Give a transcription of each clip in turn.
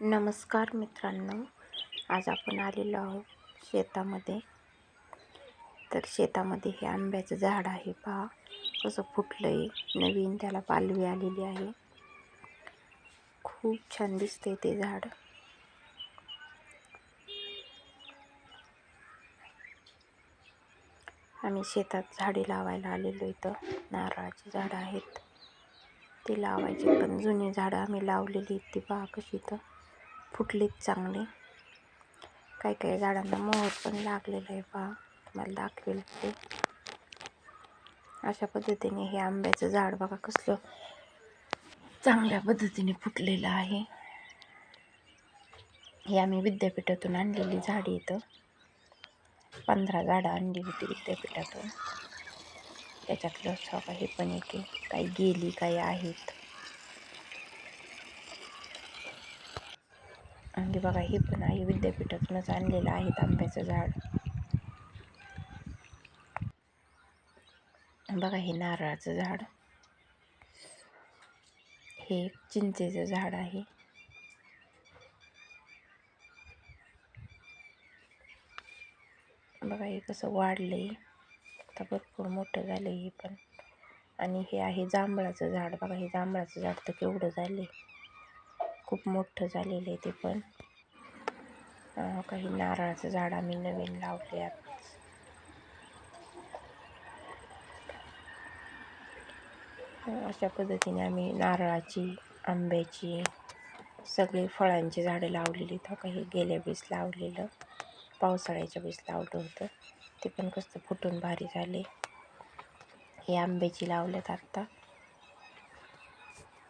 नमस्कार मित्रांनो आज आपण आलेलो आहोत शेतामध्ये. तर शेतामध्ये हे आंब्याचं झाड आहे पहा कसं फुटलं आहे नवीन त्याला पालवी आलेली आहे. खूप छान दिसते ते झाड. आम्ही शेतात झाडे लावायला आलेलो इथं. नारळाची झाडं आहेत. ते लावायचे पण जुनी झाडं आम्ही लावलेली ती पहा कशी तर फुटलीत चांगले. काही काही झाडांना मोहर पण लागलेलं आहे पहा. तुम्हाला दाखवेल ते. अशा पद्धतीने हे आंब्याचं झाड बघा कसलं चांगल्या पद्धतीने फुटलेलं आहे. हे आम्ही विद्यापीठातून आणलेली झाडे इथं. पंधरा झाडं आणली होती विद्यापीठातून. त्याच्यातलं हे पण एक काही गेली काही आहेत. आणि बघा हे पण आहे विद्यापीठातूनच आणलेलं आहे आंब्याचं झाड. बघा हे नारळाचं झाड. हे चिंचेचं झाड आहे. बघा हे कसं वाढलंय. आता भरपूर मोठं झालं हे पण. आणि हे आहे जांभळाचं झाड. बघा हे जांभळाचं झाड तर केवढं झालं खूप मोठं झालेलं आहे ते पण. काही नारळाचं झाड आम्ही नवीन लावले अशा पद्धतीने आम्ही नारळाची आंब्याची सगळी फळांची झाडे लावलेली तर काही गेल्या वेळेस लावलेलं पावसाळ्याच्या वेळेस लावलं होतं. ते पण कसं फुटून भारी झाले. हे आंब्याची लावल्यात आत्ता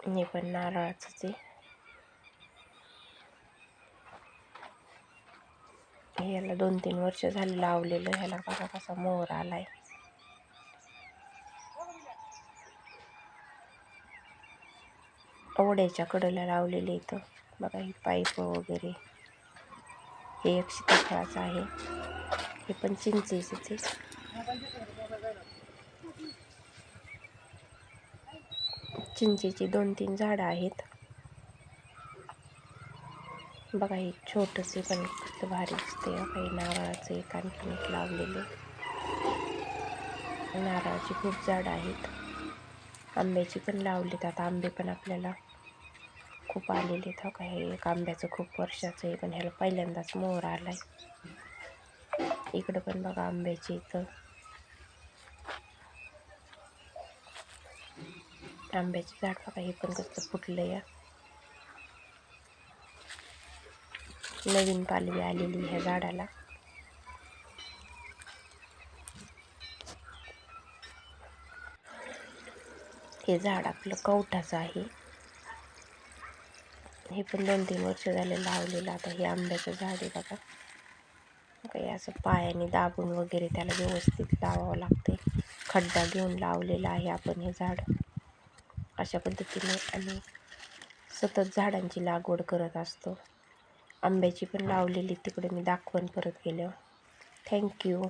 हे पण नारळाचंच आहे. ह्याला दोन तीन वर्ष झाले लावलेलं ह्याला बघा कसा मोर आलाय. ओढ्याच्या कडेला लावलेले इथं. बघा ही पाईप वगैरे. हे एक सीताफळाचं आहे. हे पण चिंचेचे चिंचेची दोन तीन झाडं आहेत. बघा हे छोटंसे पण कसं भारी दिसते काही नारळाचं एक आणखीन एक लावलेले नारळाची खूप झाडं आहेत. आंब्याची पण लावलीत. आता आंबे पण आपल्याला खूप आलेले आहेत. हो का हे एक आंब्याचं खूप वर्षाचं आहे पण ह्याला पहिल्यांदाच मोहर आला आहे इकडं पण बघा आंब्याची इथं. आंब्याचे झाड बघा हे पण कसं फुटलं या नवीन पालवी आलेली ह्या झाडाला. हे झाड आपलं कवठाचं आहे. हे पण दोन तीन वर्ष झाले लावलेलं आता हे आंब्याचं झाड आहे बघा. काही असं पायाने दाबून वगैरे त्याला व्यवस्थित लावावं लागते. खड्डा घेऊन लावलेला आहे आपण हे झाड. अशा पद्धतीने आम्ही सतत झाडांची लागवड करत असतो. आंब्याची पण लावलेली तिकडे मी दाखवून परत गेल्यावर. थँक्यू